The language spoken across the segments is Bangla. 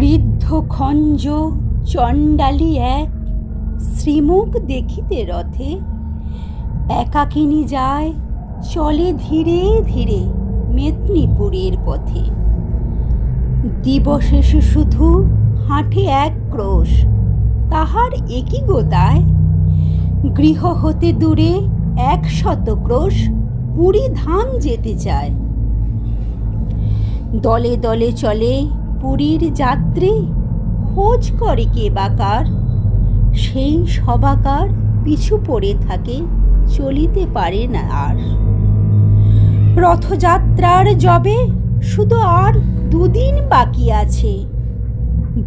বৃদ্ধ খঞ্জ চণ্ডালী এক শ্রীমুখ দেখিতে রথে। একাকিনী যায়, চলে ধীরে ধীরে মেদিনীপুরের পথে। দিবশেষে শুধু হাঁটে এক ক্রোশ, তাহার একই গোদায় গৃহ হতে দূরে এক শত ক্রোশ, পুরী ধাম যেতে চায়। দলে দলে চলে পুরীর যাত্রী? খোঁজ করে কে বাকার সেই সবাকার পিছু পড়ে থাকে, চলিতে পারে না আর। রথযাত্রার জবে শুধু আর দুদিন বাকি আছে।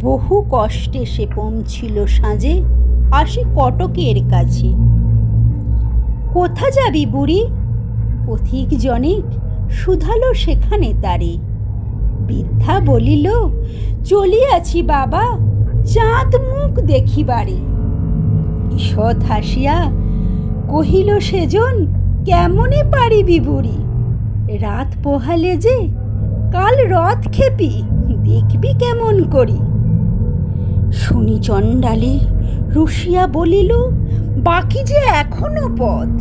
বহু কষ্টে সে পৌঁছিল সাঁজে, আসে কটকের কাছে। কোথা যাবি বুড়ি? পথিক জনিক শুধালো সেখানে তারে। বৃদ্ধা বলিল, চলিয়াছি বাবা, চাঁদ মুখ দেখিবারে। ঈষৎ হাসিয়া কহিল, সেজন, কেমনে পারিবি বুড়ি? রাত পোহালে যে, কাল রথ খেপি, দেখবি কেমন করি? শুনি চণ্ডালী রুশিয়া বলিল, বাকি যে এখনও পথ,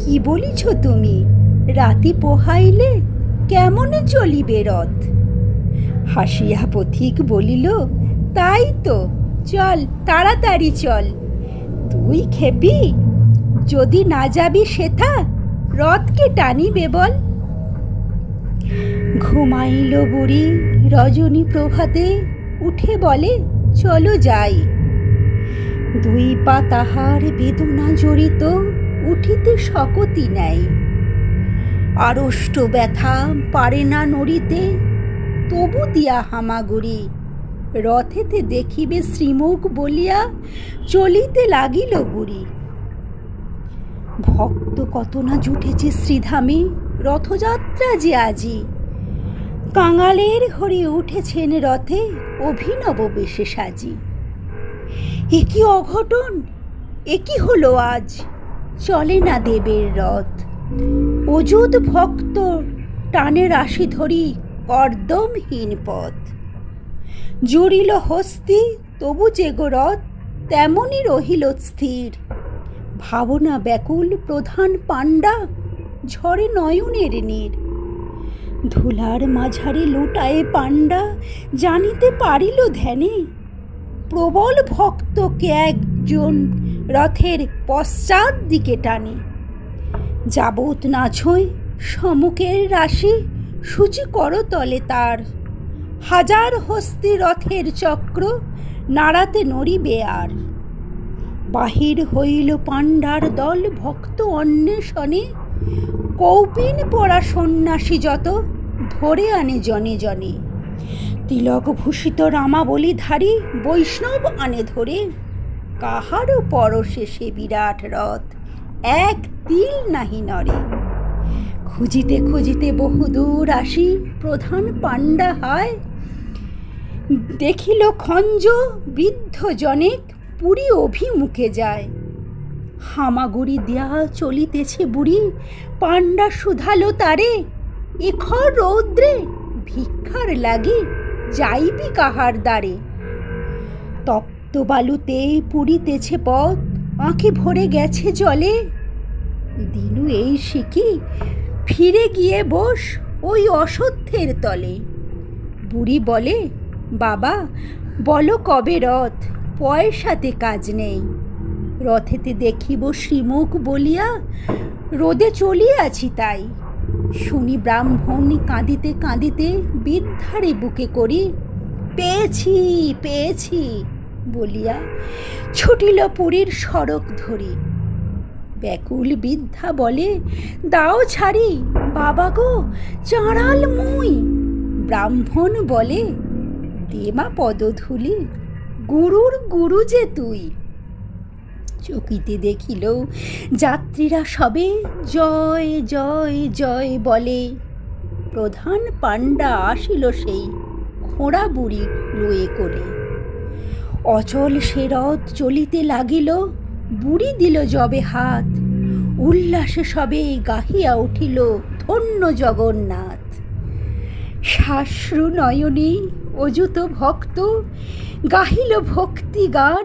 কি বলিছ তুমি? রাতি পোহাইলে কেমনে চলিবে রথ? হাসিয়া পথিক বলিল, তাই তো, চল, তাড়াতাড়ি চল। তুই খেপি? যদি না যাবি সেথা, রথকে টানিবে বল। ঘুমাইল বুড়ি রজনী প্রভাতে, উঠে বলে, চলো যাই। দুই পা তাহার বেদনা জড়িত, উঠিতে শকতি নেয়। আড়ষ্ট ব্যথা পারে না নড়িতে, তবু দিয়া হামাগুড়ি। রথেতে দেখিবে শ্রীমুখ বলিয়া চলিতে লাগিল গুড়ি। ভক্ত কত না জুটেছে শ্রীধামে, রথযাত্রা যে আজি। কাঙালের হরি উঠেছেন রথে, অভিনব বেশে সাজি। এ কি অঘটন? এ কি হলো আজ? চলে না দেবের রথ। অযুত ভক্ত টানে রাশি ধরি কর্দমহীন পথ। জুড়িল হস্তি, তবু যে রথ তেমনই রহিল স্থির। ভাবনা ব্যাকুল প্রধান পাণ্ডা, ঝরে নয়নের নীর। ধুলার মাঝারে লুটায়ে পাণ্ডা, জানিতে পারিল ধ্যানে। প্রবল ভক্তকে একজন রথের পশ্চাৎ দিকে টানে। যাবত না ছই সমুখের রাশি, সূচি করতলে তার। হাজার হস্তি রথের চক্র, নাড়াতে নড়িবে আর। বাহির হইল পাণ্ডার দল ভক্ত অন্বেষণে, কৌপিন পরা সন্ন্যাসী যত, ধরে আনে জনে জনে। তিলক ভূষিত রামাবলীধারী বৈষ্ণব আনে ধরে, কাহারও পরশে সে বিরাট রথ। এক তিল নাহি নরে খুঁজিতে খুঁজিতে বহুদূর আসি, প্রধান পাণ্ডা হয়। দেখিল খঞ্জ বৃদ্ধ জনেক পুরী অভিমুখে যায়। হামাগুড়ি দেয়া চলিতেছে বুড়ি, পাণ্ডা শুধালো তারে। এখর রৌদ্রে ভিক্ষার লাগি যাইবি কাহার দ্বারে। তপ্ত বালুতে পুরিতেছে পথ, আঁখি ভরে গেছে জলে। দিনু এই শিখি, ফিরে গিয়ে বস ওই অসত্যের তলে। বুড়ি বলে, বাবা, বলো কবে রথ? পয়সাতে কাজ নেই। রথেতে দেখিব শ্রীমুখ বলিয়া, রোদে চলিয়াছি তাই। শুনি ব্রাহ্মণ কাঁদিতে কাঁদিতে বৃদ্ধারে বুকে করি, পেয়েছি পেয়েছি বলিয়া ছুটিল পুরীর সড়ক ধরি। ব্যাকুল বৃদ্ধা বলে, দাও ছাড়ি, বাবা গো, চাঁড়াল মুই। ব্রাহ্মণ বলে, দেমা পদধূলি, গুরুর গুরু যে তুই। চকিতে দেখিল, যাত্রীরা সবে, জয় জয় জয় বলে। প্রধান পাণ্ডা আসিল সেই খোঁড়া বুড়ি লয়ে কোলে। অচল সে রথ চলিতে লাগিল বুড়ি দিল জবে হাত। উল্লাসে সবে গাহিয়া উঠিল ধন্য জগন্নাথ। শাশ্রু নয়নে অযুত ভক্ত, গাহিল ভক্তি গান